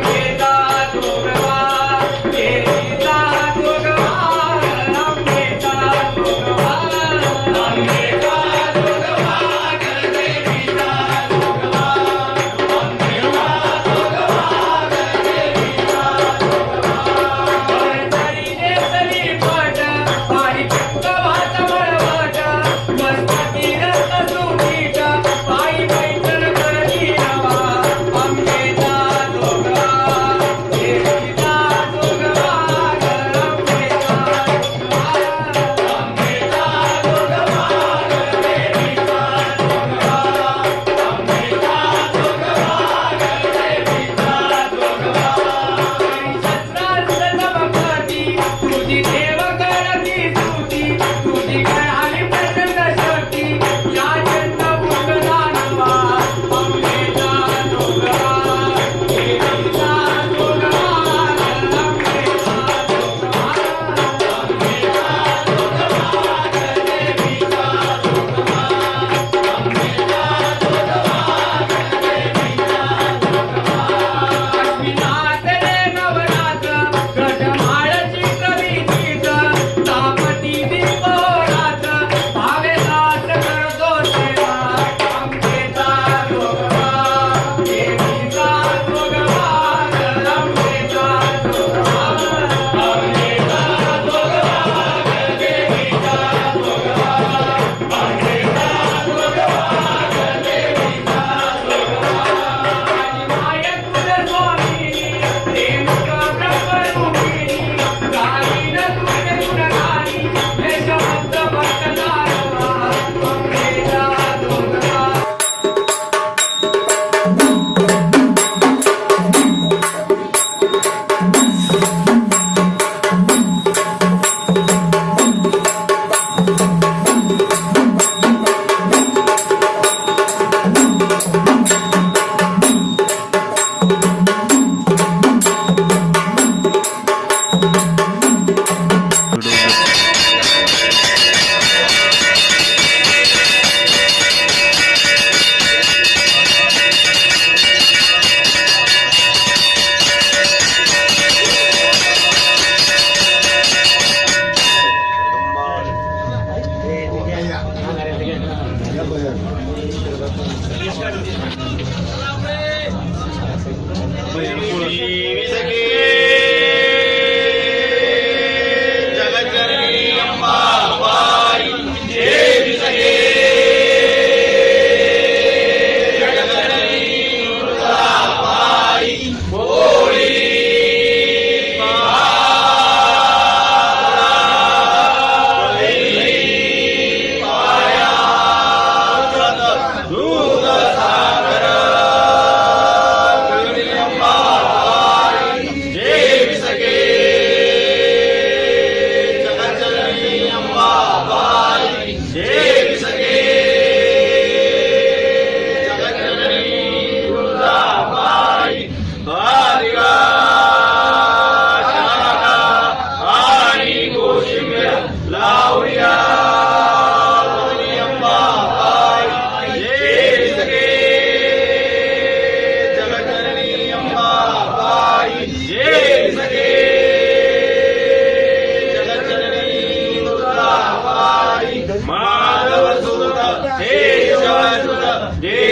i que वसुत तेजवासुत ते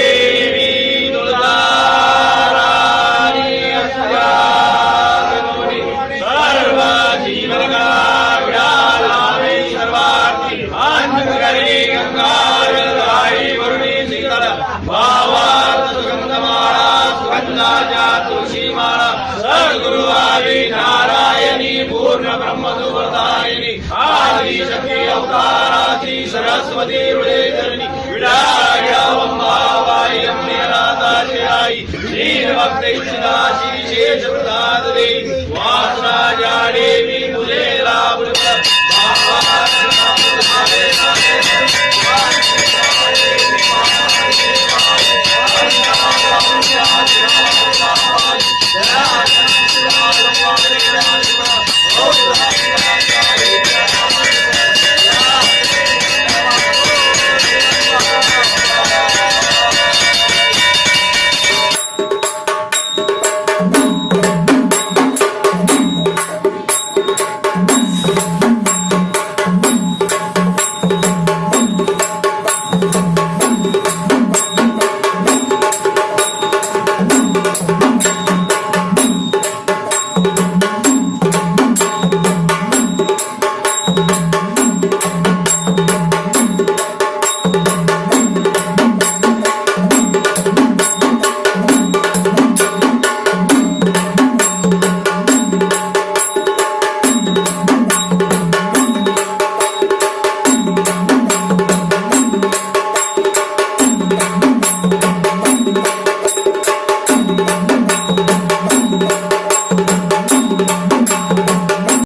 പാർവതി സരസ്വതിയുടെ വിരാജായി അമ്മേനാഥാശയായി ശ്രീഭക്തൈ ശ്രീശേഷ പ്രസാദേ വാസരാജാടേവി